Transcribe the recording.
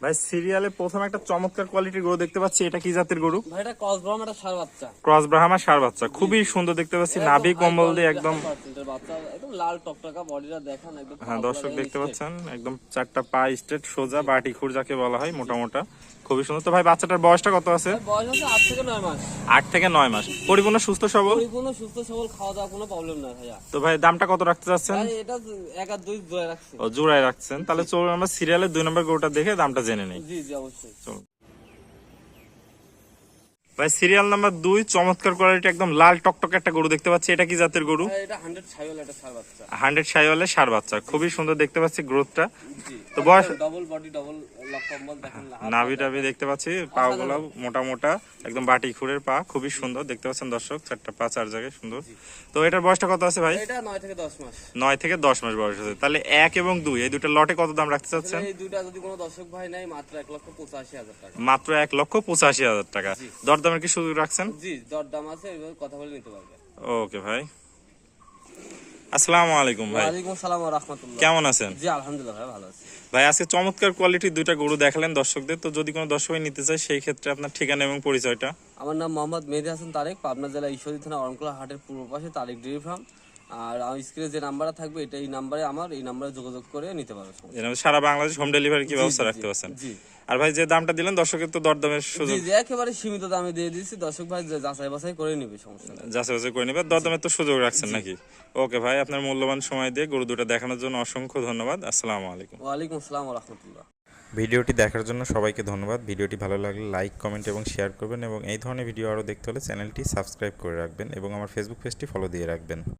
ভাই সিরিয়ালে প্রথম একটা চমৎকার কোয়ালিটির গরু দেখতে পাচ্ছি এটা কি জাতের গরু? ভাই এটা ক্রস ব্রাহ্ম সার বাচ্চা। ক্রস ব্রাহ্মা সার বাচ্চা খুবই সুন্দর দেখতে পাচ্ছি নাভি কম্বল দিয়ে একদম 100% বাচ্চা একদম লাল টকটকা বডিটা দেখান একদম হ্যাঁ দর্শক দেখতে পাচ্ছেন একদম চারটা পা স্ট্রেট সোজা বাটি খুর যাকে বলা হয় মোটা মোটা খুবই সুন্দর। তো ভাই বাচ্চাটার বয়সটা কত আছে? বয়স আট থেকে নয় মাস। থেকে পরিপূর্ণ সুস্থ সবল? পরিপূর্ণ সুস্থ সবল খাওয়া দাওয়া কোনো প্রবলেম নাই ভাইয়া। তো ভাই দামটা কত রাখতে চাচ্ছেন? ভাই এটা এক আর দুই ধরে রাখছে। ও জোড়ায় রাখছেন। তাহলে চলুন আমরা সিরিয়ালের দুই নম্বর গরুটা দেখে দামটা জেনে নেই। জি জি অবশ্যই। চলুন। ভাই সিরিয়াল নাম্বার দুই চমৎকার কোয়ালিটি একদম লাল টকটকে একটা গরু দেখতে পাচ্ছি। এটা কি জাতের গরু? হান্ড্রেড ছাইওয়াল একটা সার বাচ্চা। খুবই সুন্দর দেখতে পাচ্ছি গ্রোথটা তো বয়স নাভি টাভি দেখতে পাচ্ছি পা গুলো মোটা মোটা একদম বাটি খুঁড়ের পা খুবই সুন্দর। দেখতে পাচ্ছেন দর্শক চারটা পা চার জায়গায় সুন্দর। তো এটার বয়সটা কত আছে ভাই? নয় থেকে দশ মাস। বয়স আছে। তাহলে এক এবং দুই এই দুটো লটে কত দাম রাখতে চাচ্ছেন? এই দুইটা যদি কোনো দর্শক ভাই নাই মাত্র এক লক্ষ পঁচাশি হাজার টাকা। মাত্র এক লক্ষ পঁচাশি হাজার টাকা। দরদামের কি সুযোগ রাখছেন? জি দরদাম আছে এভাবে কথা বলে নিতে পারবে। ওকে ভাই। আসসালামু আলাইকুম ভাই। ওয়ালাইকুম সালাম ওয়া রাহমাতুল্লাহ। কেমন আছেন? জি আলহামদুলিল্লাহ ভাই ভালো আছি। ভাই আজকে চমৎকার কোয়ালিটির দুইটা গরু দেখালেন দর্শকদের। তো যদি কোনো দর্শক নিতে চায় সেই ক্ষেত্রে আপনার ঠিকানা এবং পরিচয়টা। আমার নাম মোহাম্মদ মেহেদী হাসান তারেক পাবনা জেলা ঈশ্বরী থানা অরণকুলা হাটের পূর্ব পাশে তারেক ডেয়ারি ফার্ম। আর আমার স্ক্রিনে যে নাম্বারটা থাকবে এটা এই নাম্বারে আমার এই নাম্বারে যোগাযোগ করে নিতে পারবে সমস্যা। এর মধ্যে সারা বাংলাদেশ হোম ডেলিভারি কি ব্যবস্থা রাখতে পারছেন? জি আর ভাই যে দামটা দিলেন দর্শকের তো দরদামের সুযোগ। জি একেবারে সীমিত দামে দিয়ে দিয়েছি। দর্শক ভাই যে যাচাই বাছাই করে নিবে সমস্যা নেই। যাচাই বাছাই করে নেবে দরদামের তো সুযোগ রাখছেন নাকি? ওকে ভাই আপনার মূল্যবান সময় দিয়ে গরু দুটো দেখানোর জন্য অসংখ্য ধন্যবাদ। আসসালামু আলাইকুম। ওয়ালাইকুম আসসালাম ওয়া রাহমাতুল্লাহ। ভিডিওটি দেখার জন্য সবাইকে ধন্যবাদ। ভিডিওটি ভালো লাগলে লাইক কমেন্ট এবং শেয়ার করবেন এবং এই ধরনের ভিডিও আরও দেখতে হলে চ্যানেলটি সাবস্ক্রাইব করে রাখবেন এবং আমার ফেসবুক পেজটি ফলো দিয়ে রাখবেন।